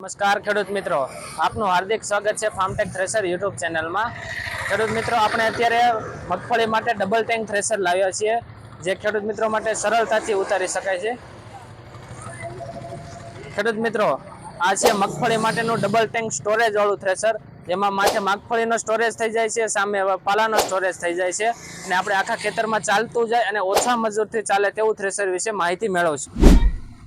નમસ્કાર ખેડૂત મિત્રો. આપનું હાર્દિક સ્વાગત છે ફાર્મટેક થ્રેસર યુટ્યુબ ચેનલમાં ખેડૂત મિત્રો, આપણે અત્યારે મગફળી માટે ડબલ ટેન્ક થ્રેસર લાવ્યા છીએ, જે ખેડૂત મિત્રો માટે સરળતાથી ઉતારી શકાય છે. ખેડૂત મિત્રો, આ છે મગફળી માટેનું ડબલ ટેન્ક સ્ટોરેજ વાળું થ્રેસર જેમાં માથે મગફળીનો સ્ટોરેજ થઈ જાય છે, સામે પાલાનો સ્ટોરેજ થઈ જાય છે, અને આપણે આખા ખેતરમાં ચાલતું જાય અને ઓછા મજૂરથી ચાલે તેવું થ્રેસર વિશે માહિતી મેળવશું.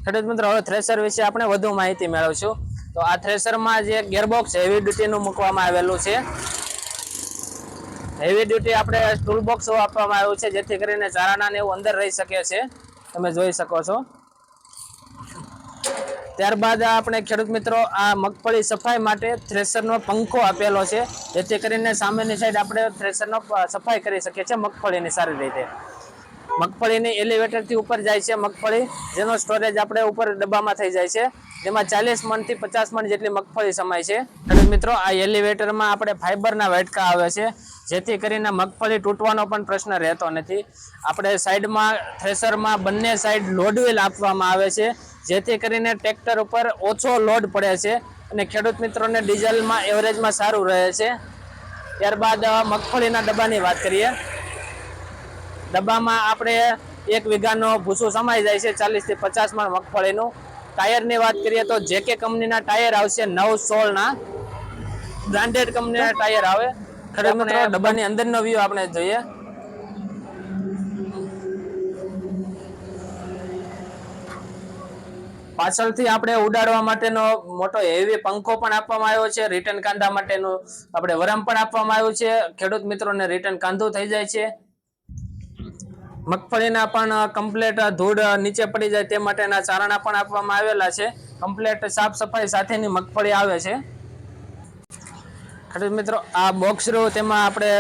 ખેડૂત મિત્રો, હવે થ્રેસર વિશે આપણે વધુ માહિતી મેળવશું. તો આ થ્રેસરમાં જે ગેરબોક્સ હેવી ડ્યુટીનું મૂકવામાં આવેલું છે. હેવી ડ્યુટી આપણે ટૂલ બોક્સ આપવામાં આવ્યું છે, જેથી કરીને ચારાના એવું અંદર રહી શકે છે. તમે જોઈ શકો છો. ત્યારબાદ આપણે ખેડૂત મિત્રો, આ મગફળી સફાઈ માટે થ્રેસરનો પંખો આપેલો છે, જેથી કરીને સામેની સાઈડ આપણે થ્રેસરનો સફાઈ કરી શકીએ છીએ મગફળીની સારી રીતે. મગફળીની એલિવેટરથી ઉપર જાય છે મગફળી, જેનો સ્ટોરેજ આપણે ઉપર ડબ્બામાં થઈ જાય છે. જેમાં ચાલીસ મણથી પચાસ મણ જેટલી મગફળી સમાય છે. ખેડૂત મિત્રો, આ એલિવેટરમાં આપણે ફાઈબરના વાટકા આવે છે, જેથી કરીને મગફળી તૂટવાનો પણ પ્રશ્ન રહેતો નથી. આપણે સાઈડમાં થ્રેસરમાં બંને સાઈડ લોડવેલ આપવામાં આવે છે, જેથી કરીને ટ્રેક્ટર ઉપર ઓછો લોડ પડે છે અને ખેડૂત મિત્રોને ડીઝલમાં એવરેજમાં સારું રહે છે. ત્યારબાદ મગફળીના ડબ્બાની વાત કરીએ. ડબ્બામાં આપણે એક વીઘાનો ભૂસો સમાઈ જાય છે ચાલીસથી પચાસ મણ મગફળીનું. ટાયરની વાત કરીએ તો જેકે કંપનીના ટાયર આવશે નવ સોળના. બ્રાન્ડેડ કંપનીના ટાયર આવે. ખરેખર મિત્રો ડબ્બાની અંદરનો વ્યૂ આપણે જોઈએ. પાછળથી આપણે ઉડાડવા માટેનો મોટો હેવી પંખો પણ આપવામાં આવ્યો છે. રિટર્ન કાંધા માટેનું આપણે વરમ પણ આપવામાં આવ્યું છે. ખેડૂત મિત્રોને રિટર્ન કાંધું થઈ જાય છે. મગફળીના પણ કમ્પ્લેટ ધૂળ નીચે પડી જાય તે માટેના ચારણા પણ આપવામાં આવેલા છે. કમ્પ્લેટ સાફ સફાઈ સાથેની મગફળી આવે છે. ખેડૂત મિત્રો, આ બોક્સ રહ્યું તેમાં આપણે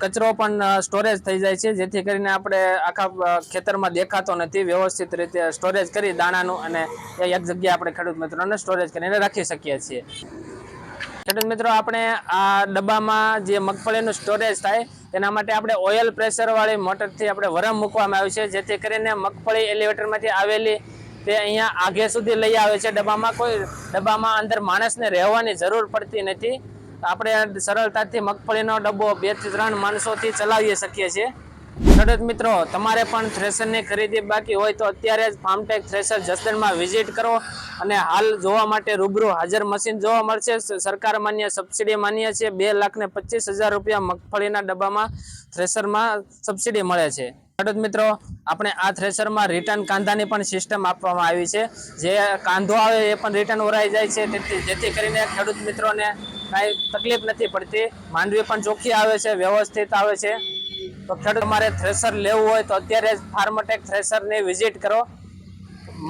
કચરો પણ સ્ટોરેજ થઈ જાય છે. જેથી કરીને આપણે આખા ખેતરમાં દેખાતો નથી. વ્યવસ્થિત રીતે સ્ટોરેજ કરી દાણાનું અને એક જગ્યાએ આપણે ખેડૂત મિત્રોને સ્ટોરેજ કરીને રાખી શકીએ છીએ. ખેડૂત મિત્રો આપણે આ ડબ્બામાં જે મગફળીનું સ્ટોરેજ થાય, તેના માટે આપણે ઓઇલ પ્રેશરવાળી મોટરથી આપણે વરમ મૂકવામાં આવ્યું છે, જેથી કરીને મગફળી એલિવેટરમાંથી આવેલી તે અહીંયા આગે સુધી લઈ આવે છે. ડબ્બામાં કોઈ, ડબ્બામાં અંદર માણસને રહેવાની જરૂર પડતી નથી. આપણે સરળતાથી મગફળીનો ડબ્બો બેથી ત્રણ માણસોથી ચલાવી શકીએ છીએ. ખેડૂત મિત્રો, તમારે પણ થ્રેસરની ખરીદી બાકી હોય તો અત્યારે જ ફાર્મટેક થ્રેસર જસદણમાં વિઝિટ કરો અને હાલ જોવા માટે રૂબરૂ હાજર મશીન જોવા મળશે. સરકાર માન્ય સબસિડી માન્ય છે. બે લાખ ને પચીસ હજાર રૂપિયા મગફળીના ડબ્બામાં થ્રેસરમાં સબસિડી મળે છે. ખેડૂત મિત્રો, આપણે આ થ્રેસરમાં રિટર્ન કાંધાની પણ સિસ્ટમ આપવામાં આવી છે. જે કાંધો આવે એ પણ રિટર્ન ઓરાઈ જાય છે. તેથી જેથી કરીને ખેડૂત મિત્રોને કાંઈ તકલીફ નથી પડતી. માંડવી પણ ચોખ્ખી આવે છે, વ્યવસ્થિત આવે છે. તો ખેડૂત તમારે થ્રેસર લેવું હોય તો અત્યારે જ ફાર્મટેક થ્રેસરની વિઝિટ કરો.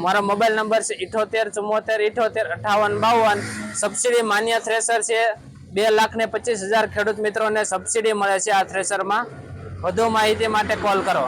મારો મોબાઈલ નંબર છે ઇઠોતેર ચુમ્મોતેર ઇઠોતેર અઠાવન બાવન. સબસિડી માન્ય થ્રેસર છે. બે લાખ ને પચીસ હજાર ખેડૂત મિત્રોને સબસિડી મળે છે આ થ્રેસરમાં વધુ માહિતી માટે કોલ કરો.